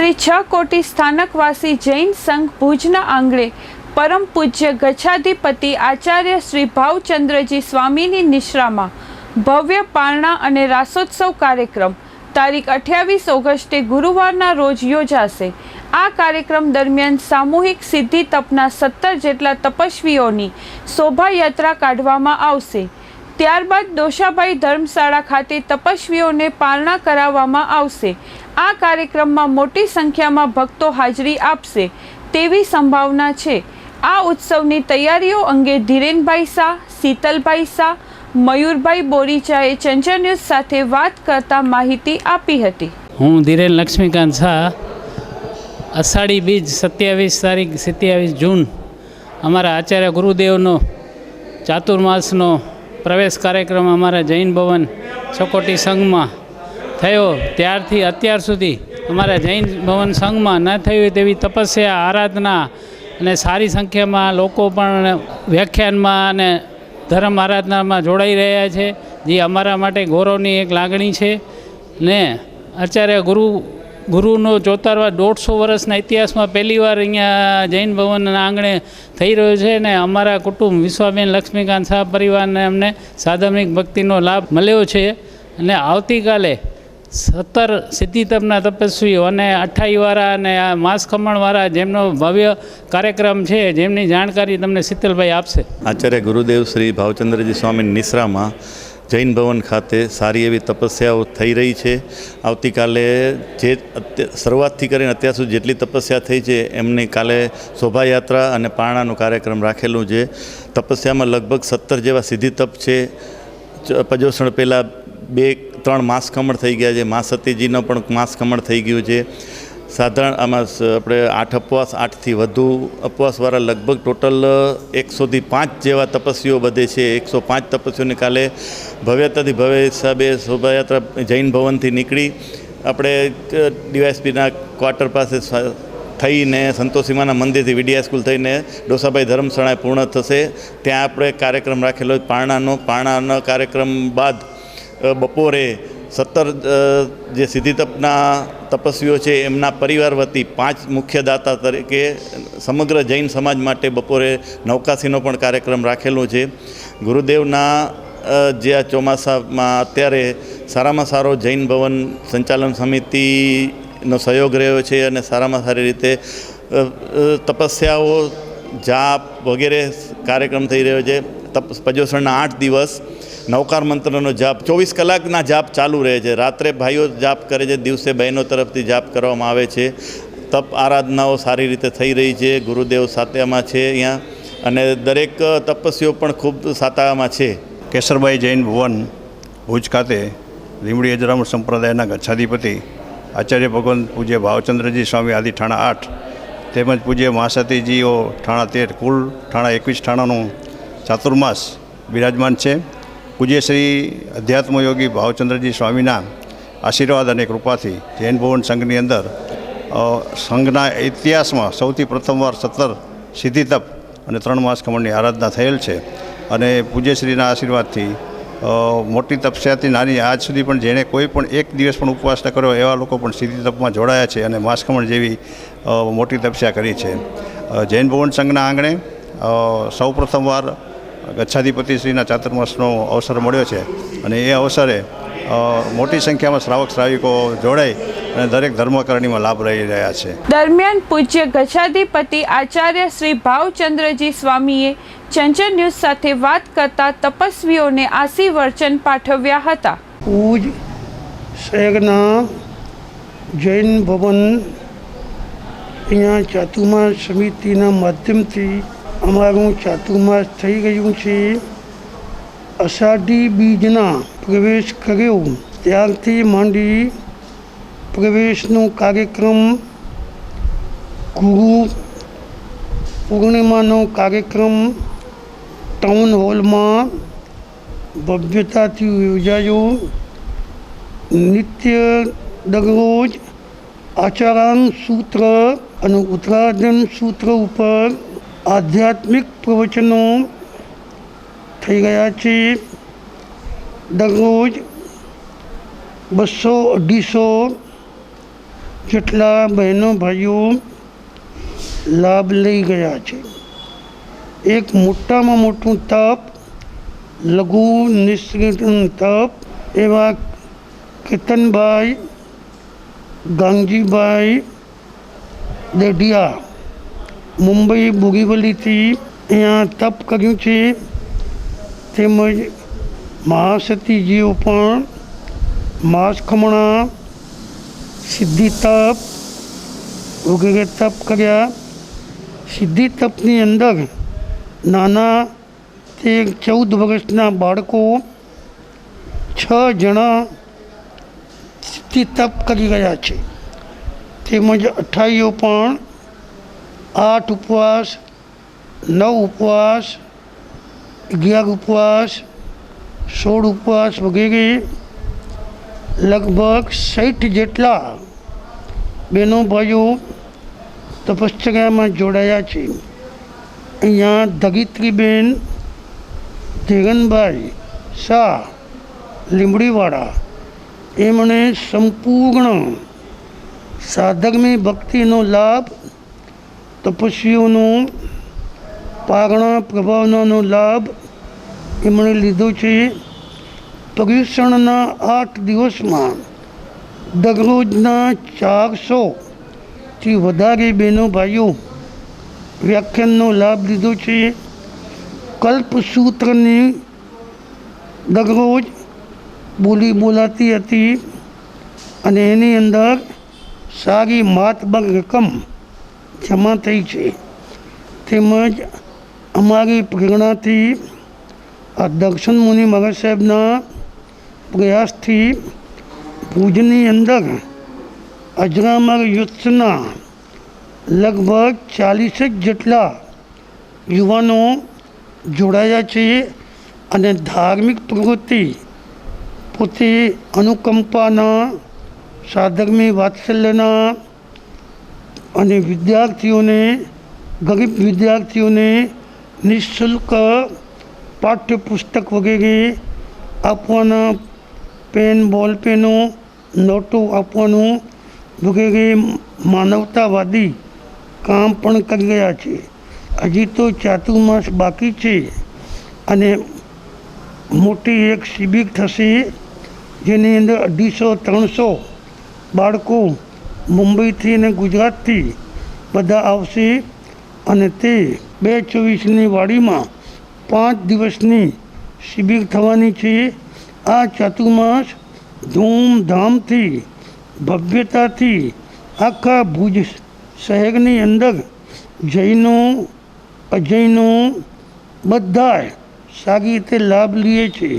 શ્રી છ કોટી સ્થાનકવાસી જૈન સંઘ ભુજના આંગણે પરમ પૂજ્ય ગચ્છાધિપતિ આચાર્ય શ્રી ભાવચંદ્રજી સ્વામીની નિશ્રામાં ભવ્ય પારણા અને રાસોત્સવ કાર્યક્રમ તારીખ અઠ્યાવીસ ઓગસ્ટે ગુરુવારના રોજ યોજાશે. આ કાર્યક્રમ દરમિયાન સામૂહિક સિદ્ધિ તપના સત્તર જેટલા તપસ્વીઓની શોભાયાત્રા કાઢવામાં આવશે. ત્યારબાદ દોશાભાઈ ધર્મશાળા ખાતે તપસ્વીઓને પાલના કરાવવામાં આવશે. આ કાર્યક્રમમાં મોટી સંખ્યામાં ભક્તો હાજરી આપશે તેવી સંભાવના છે. આ ઉત્સવની તૈયારીઓ અંગે ધીરેનભાઈ શાહ, શીતલભાઈ શાહ, મયુરભાઈ બોરીચાએ ચંચળ ન્યૂઝ સાથે વાત કરતા માહિતી આપી હતી. હું ધીરેન લક્ષ્મીકાંત શાહ, અષાઢી બીજ સત્યાવીસ તારીખ, સત્યાવીસ જૂન, અમારા આચાર્ય ગુરુદેવનો ચાતુર્માસનો પ્રવેશ કાર્યક્રમ અમારા જૈન ભવન સકોટી સંઘમાં થયો. ત્યારથી અત્યાર સુધી અમારા જૈન ભવન સંઘમાં ન થઈ હોય તેવી તપસ્યા, આરાધના અને સારી સંખ્યામાં લોકો પણ વ્યાખ્યાનમાં અને ધર્મ આરાધનામાં જોડાઈ રહ્યા છે. જે અમારા માટે ગૌરવની એક લાગણી છે. ને આચાર્ય ગુરુ ગુરુનો ચોતારવા દોઢસો વર્ષના ઇતિહાસમાં પહેલીવાર અહીંયા જૈન ભવનના આંગણે થઈ રહ્યો છે ને અમારા કુટુંબ વિશ્વાબેન લક્ષ્મીકાંત શાહ પરિવારને અમને સાધમિક ભક્તિનો લાભ મળ્યો છે. અને આવતીકાલે સત્તર સિદ્ધિતપના તપસ્વીઓ અને અઠાઈવાળા અને આ માસ ખમણવાળા જેમનો ભવ્ય કાર્યક્રમ છે જેમની જાણકારી તમને શીતલભાઈ આપશે. આચાર્ય ગુરુદેવ શ્રી ભાવચંદ્રજી સ્વામી નિશ્રામાં જૈન ભવન ખાતે સારી એવી તપસ્યાઓ થઈ રહી છે. આવતીકાલે જે શરૂઆતથી કરીને અત્યાર સુધી જેટલી તપસ્યા થઈ છે, એમની કાલે શોભાયાત્રા અને પારણાનો કાર્યક્રમ રાખેલું છે. તપસ્યામાં લગભગ સત્તર જેવા સિદ્ધિ તપ છે. પજોષણ પહેલાં બે, ત્રણ માસ ખમણ થઈ ગયા છે. મા સતીજીનો પણ માસ ખમણ થઈ ગયું છે. સાધારણ આમાં આપણે આઠ અપવાસ, આઠથી વધુ અપવાસવાળા લગભગ ટોટલ એકસોથી પાંચ જેવા તપસ્વીઓ બધે છે. એકસો પાંચ તપસ્વીઓને કાલે ભવ્યતાથી ભવ્ય હિસાબે શોભાયાત્રા જૈન ભવનથી નીકળી આપણે ડીવાયસપીના ક્વાર્ટર પાસે થઈને સંતોષીમાના મંદિરથી વિડીયા સ્કૂલ થઈને ડોસાભાઈ ધર્મશાળાએ પૂર્ણ થશે. ત્યાં આપણે કાર્યક્રમ રાખેલો પારણાનો પારણાનો કાર્યક્રમ બાદ બપોરે સત્તર જે જે સિદ્ધિતપના તપસ્વીઓ છે, એમના પરિવાર વતી પાંચ મુખ્ય દાતા તરીકે સમગ્ર જૈન સમાજ માટે બપોરે નવકાશીનો પણ કાર્યક્રમ રાખેલો છે. ગુરુદેવના જે આ ચોમાસામાં અત્યારે સારામાં સારો જૈન ભવન સંચાલન સમિતિનો સહયોગ રહ્યો છે અને સારામાં સારી રીતે તપસ્યાઓ, જાપ વગેરે કાર્યક્રમ થઈ રહ્યો છે. તપ પજોષણના આઠ દિવસ નવકાર મંત્રનો જાપ, ચોવીસ કલાકના જાપ ચાલુ રહે છે. રાત્રે ભાઈઓ જાપ કરે છે, દિવસે બહેનો તરફથી જાપ કરવામાં આવે છે. તપ આરાધનાઓ સારી રીતે થઈ રહી છે, ગુરુદેવ સાત્યામાં છે અહીંયા. અને દરેક તપસ્વીઓ પણ ખૂબ સાતામાં છે. કેસરબાઈ જૈન ભુવન ભુજ ખાતે લીમડી અજરામ સંપ્રદાયના ગચ્છાધિપતિ આચાર્ય ભગવાન પૂજ્ય ભાવચંદ્રજી સ્વામી આદિ ઠાણા આઠ તેમજ પૂજ્ય મહાસતીજીઓ ઠાણા તેર કુલ ઠાણા એકવીસ ઠાણાનું ચાતુર્માસ બિરાજમાન છે. પૂજ્ય શ્રી અધ્યાત્મયોગી ભાવચંદ્રજી સ્વામીના આશીર્વાદ અને કૃપાથી જૈન ભુવન સંઘની અંદર સંઘના ઇતિહાસમાં સૌથી પ્રથમવાર સત્તર સિદ્ધિ તપ અને ત્રણ માસ કમળની આરાધના થયેલ છે અને પૂજ્યશ્રીના આશીર્વાદથી મોટી તપસ્યાથી નાની આજ સુધી પણ જેણે કોઈ પણ એક દિવસ પણ ઉપવાસ ન કર્યો એવા લોકો પણ સિદ્ધિ તપમાં જોડાયા છે અને માસખમણ જેવી મોટી તપસ્યા કરી છે. જૈન ભુવન સંઘના આંગણે સૌ પ્રથમવાર ગચ્છાધિપતિશ્રીના ચાતુર્માસનો અવસર મળ્યો છે અને એ અવસરે મોટી સંખ્યામાં શ્રાવક શ્રાવિકો જોડાઈ અને દરેક ધર્મકરણીમાં લાભ લઈ રહ્યા છે. દરમિયાન પૂજ્ય ગચ્છાધિપતિ આચાર્ય શ્રી ભાવચંદ્રજી સ્વામીએ ચંચળ ન્યૂઝ સાથે વાત કરતા તપસ્વીઓને આશીર્વચન પાઠવ્યા હતા. પૂજ શહેરના જૈન ભવન અહીંયા ચાતુર્માસ સમિતિના માધ્યમથી અમારું ચાતુર્માસ થઈ ગયું છે. અષાઢી બીજના પ્રવેશ કર્યો. ત્યારથી માંડી પ્રવેશનો કાર્યક્રમ ગુરુ પૂર્ણિમાનો કાર્યક્રમ ટાઉન હોલમાં ભવ્યતાથી યોજાયો. નિત્ય દરરોજ આચરણ સૂત્ર અને ઉત્તરાધન સૂત્ર ઉપર આધ્યાત્મિક પ્રવચનો થઈ ગયા છે. દરરોજ બસો અઢીસો જેટલા બહેનો ભાઈઓ લાભ લઈ ગયા છે. એક મોટામાં મોટું તપ, લઘુ નિશ્ચિત તપ એવા કેતનભાઈ ગાંગજીભાઈ દેઢિયા મુંબઈ બોગીવલીથી અહીંયા તપ કર્યું છે. તેમજ મહાસતીજીઓ પણ માસખમણા, સિદ્ધિ તપ વગેરે તપ કર્યા. સિદ્ધિ તપની અંદર નાના તે ચૌદ વર્ષના બાળકો છ જણા સિદ્ધિ તપ કરી રહ્યા છે. તેમજ અઠાઈઓ પણ આઠ ઉપવાસ, નવ ઉપવાસ, અગિયાર ઉપવાસ, સોળ ઉપવાસ વગેરે લગભગ સાઠ જેટલા બહેનો ભાઈઓ તપશ્ચર્યામાં જોડાયા છે. અહીંયા ધગિત્રીબેન, ધીરનભાઈ શાહ, લીંબડીવાળા, એમણે સંપૂર્ણ સાધકની ભક્તિનો લાભ તપસ્વીઓનો પારણા પ્રભાવનાનો લાભ એમણે લીધો છે. પર્યુષણના આઠ દિવસમાં દરરોજના ચારસોથી વધારે બહેનો ભાઈઓ વ્યાખ્યાનનો લાભ લીધો છે. કલ્પસૂત્રની દરરોજ બોલી બોલાતી હતી અને એની અંદર સારી માતબર રકમ જમા થઈ છે. તેમજ અમારી પ્રેરણાથી આ દર્શન મુનિ મહારાજ સાહેબના પ્રયાસથી ભુજની અંદર અજરામર યુથના લગભગ ચાલીસેક જેટલા યુવાનો જોડાયા છે અને ધાર્મિક પ્રવૃત્તિ પોતે અનુકંપાના સાધર્મી વાત્સલ્યના અને વિદ્યાર્થીઓને, ગરીબ વિદ્યાર્થીઓને નિઃશુલ્ક પાઠ્યપુસ્તક વગેરે આપવાના પેન, બોલ પેનો, નોટો આપવાનું વગેરે માનવતાવાદી કામ પણ કરી રહ્યા છે. હજી તો ચાતુર્માસ બાકી છે અને મોટી એક શિબિર થશે જેની અંદર અઢીસો, ત્રણસો બાળકો મુંબઈથી અને ગુજરાતથી બધા આવશે અને તે બે ચોવીસની વાડીમાં પાંચ દિવસની શિબિર થવાની છે. આ ચતુર્માસ ધૂમધામથી, ભવ્યતાથી આખા ભુજ શહેરની અંદર જૈનો, અજૈનો બધાય સારી રીતે લાભ લે છે.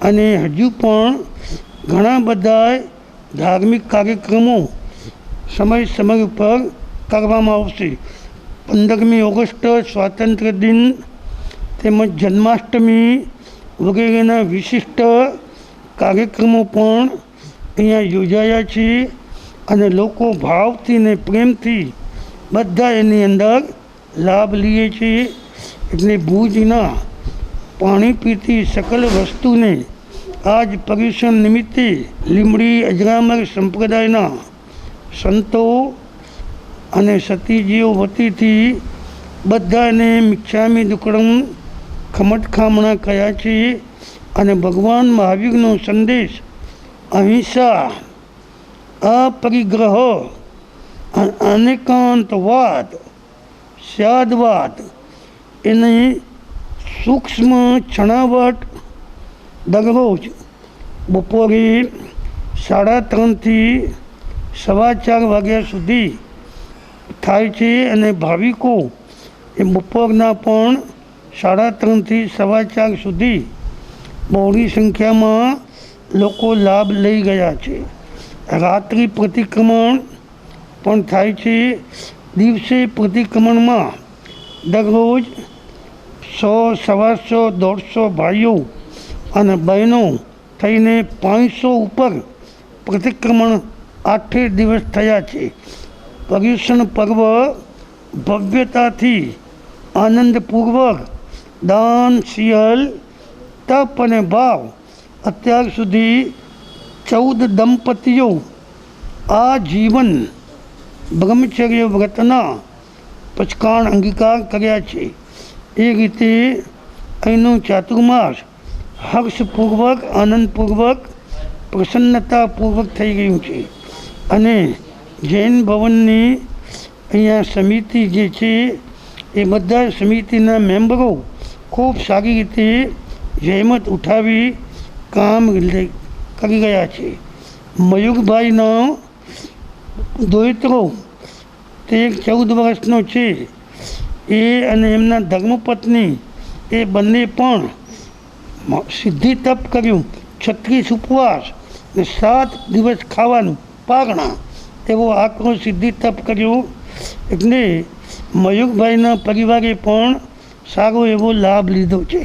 અને હજુ પણ ઘણા બધા ધાર્મિક કાર્યક્રમો સમય સમય ઉપર કરવામાં આવશે. પંદરમી ઓગસ્ટ સ્વાતંત્ર્ય દિન તેમજ જન્માષ્ટમી વગેરેના વિશિષ્ટ કાર્યક્રમો પણ અહીંયા યોજાયા છે અને લોકો ભાવથી ને પ્રેમથી બધા એની અંદર લાભ લે છે. એટલે ભુજના પાણી પીતી સકલ વસ્તુને આજ પર્યુષણ નિમિત્તે લીમડી અજરામર સંપ્રદાયના સંતો અને સતીજીઓ વતીથી બધાને મિચ્છામી દુકડમ ખમટખામણા કયા છે અને ભગવાન મહાવીરનો સંદેશ અહિંસા, અપરિગ્રહ અનેકાંતવાદ, સ્યાદવાદ એને સૂક્ષ્મ છણાવટ દરરોજ બપોરે સાડા ત્રણથી સવા ચાર વાગ્યા સુધી થાય છે અને ભાવિકો એ બપોરના પણ સાડા ત્રણથી સવા ચાર સુધી બહોળી સંખ્યામાં લોકો લાભ લઈ ગયા છે. રાત્રિ પ્રતિક્રમણ પણ થાય છે. દિવસે પ્રતિક્રમણમાં દરરોજ સો સવાસો દોઢસો ભાઈઓ અને બહેનો થઈને પાંચસો ઉપર પ્રતિક્રમણ આઠે દિવસ થયા છે. પર્યુષણ પર્વ ભવ્યતાથી આનંદપૂર્વક દાન, શિયલ, તપ અને ભાવ. અત્યાર સુધી ચૌદ દંપતીઓ આ જીવન બ્રહ્મચર્ય વ્રતના પચકાણ અંગીકાર કર્યા છે. એ રીતે અહીંનું ચાતુર્માસ હર્ષપૂર્વક, આનંદપૂર્વક, પ્રસન્નતાપૂર્વક થઈ ગયું છે. અને જૈન ભવનની અહીંયા સમિતિ જે છે, એ બધા સમિતિના મેમ્બરો ખૂબ સારી રીતે જહેમત ઉઠાવી કામ કરી ગયા છે. મયુરભાઈનો દોયત્રો તે ચૌદ વર્ષનો છે. એ અને એમના ધર્મપત્ની એ બંને પણ સિદ્ધિ તપ કર્યું, છત્રીસ ઉપવાસ ને સાત દિવસ ખાવાનું પારણા એવો આકરો સિદ્ધિ તપ કર્યો. એટલે મયુરભાઈના પરિવારે પણ સારો એવો લાભ લીધો છે.